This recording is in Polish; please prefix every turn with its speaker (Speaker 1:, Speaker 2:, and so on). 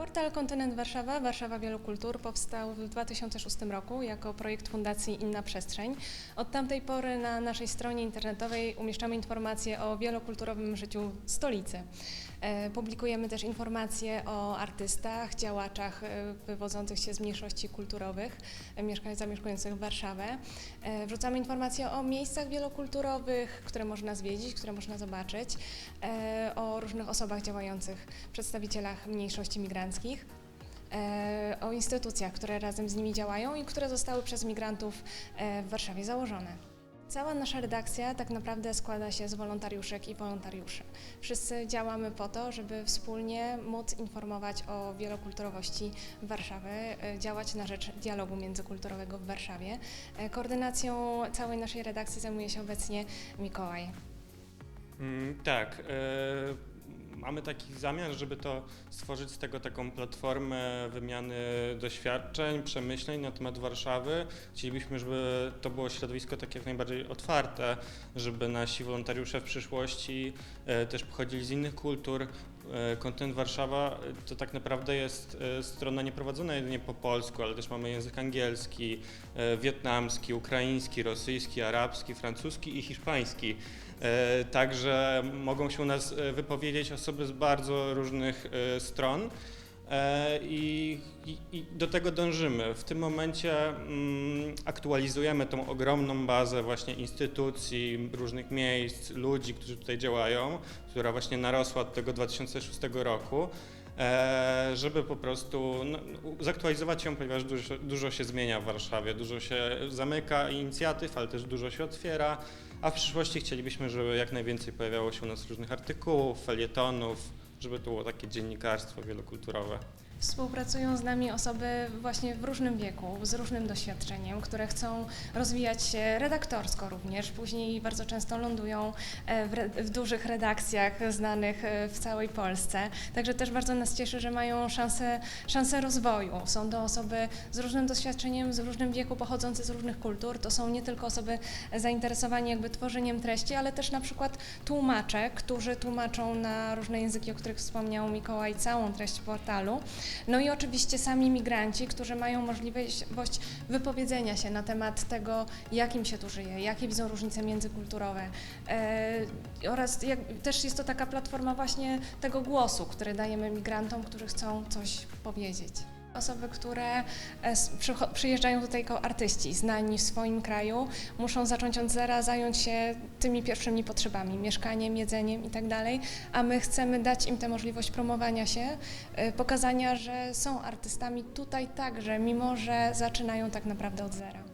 Speaker 1: Portal Kontynent Warszawa, Warszawa Wielu Kultur powstał w 2006 roku jako projekt Fundacji Inna Przestrzeń. Od tamtej pory na naszej stronie internetowej umieszczamy informacje o wielokulturowym życiu stolicy. E, Publikujemy też informacje o artystach, działaczach e, wywodzących się z mniejszości kulturowych, e, zamieszkujących Warszawę. Wrzucamy informacje o miejscach wielokulturowych, które można zwiedzić, które można zobaczyć, o różnych osobach działających, przedstawicielach mniejszości migranckich e, o instytucjach, które razem z nimi działają i które zostały przez migrantów e, w Warszawie założone. Cała nasza redakcja tak naprawdę składa się z wolontariuszek i wolontariuszy. Wszyscy działamy po to, żeby wspólnie móc informować o wielokulturowości Warszawy, e, działać na rzecz dialogu międzykulturowego w Warszawie. Koordynacją całej naszej redakcji zajmuje się obecnie Mikołaj.
Speaker 2: Mm, tak. Mamy taki zamiar, żeby to stworzyć z tego taką platformę wymiany doświadczeń, przemyśleń na temat Warszawy. Chcielibyśmy, żeby to było środowisko tak jak najbardziej otwarte, żeby nasi wolontariusze w przyszłości e, też pochodzili z innych kultur. E, Kontent Warszawa e, to tak naprawdę jest strona nieprowadzona jedynie po polsku, ale też mamy język angielski, wietnamski, ukraiński, rosyjski, arabski, francuski i hiszpański. Także mogą się u nas wypowiedzieć osoby z bardzo różnych e, stron. E, I, i, I do tego dążymy. W tym momencie mm, aktualizujemy tą ogromną bazę właśnie instytucji, różnych miejsc, ludzi, którzy tutaj działają, która właśnie narosła od tego 2006 roku. E, żeby po prostu no, zaktualizować ją, ponieważ dużo, dużo się zmienia w Warszawie, dużo się zamyka inicjatyw, ale też dużo się otwiera, a w przyszłości chcielibyśmy, żeby jak najwięcej pojawiało się u nas różnych artykułów, felietonów, żeby to było takie dziennikarstwo wielokulturowe.
Speaker 1: Współpracują z nami osoby właśnie w różnym wieku, z różnym doświadczeniem, które chcą rozwijać się redaktorsko również. Później bardzo często lądują e, w, re- w dużych redakcjach znanych e, w całej Polsce. Także też bardzo nas cieszy, że mają szansę, szansę rozwoju. Są to osoby z różnym doświadczeniem, z różnym wieku, pochodzące z różnych kultur. To są nie tylko osoby zainteresowani jakby tworzeniem treści, ale też na przykład tłumacze, którzy tłumaczą na różne języki, o których wspomniał Mikołaj, całą treść portalu. No i oczywiście sami migranci, którzy mają możliwość wypowiedzenia się na temat tego, jak im się tu żyje, jakie widzą różnice międzykulturowe. E, oraz jak, też jest to taka platforma właśnie tego głosu, który dajemy migrantom, którzy chcą coś powiedzieć. Osoby, które e, przyjeżdżają tutaj jako artyści, znani w swoim kraju, muszą zacząć od zera, zająć się tymi pierwszymi potrzebami, mieszkaniem, jedzeniem itd., a my chcemy dać im tę możliwość promowania się, e, pokazania, że są artystami tutaj także, mimo że zaczynają tak naprawdę od zera.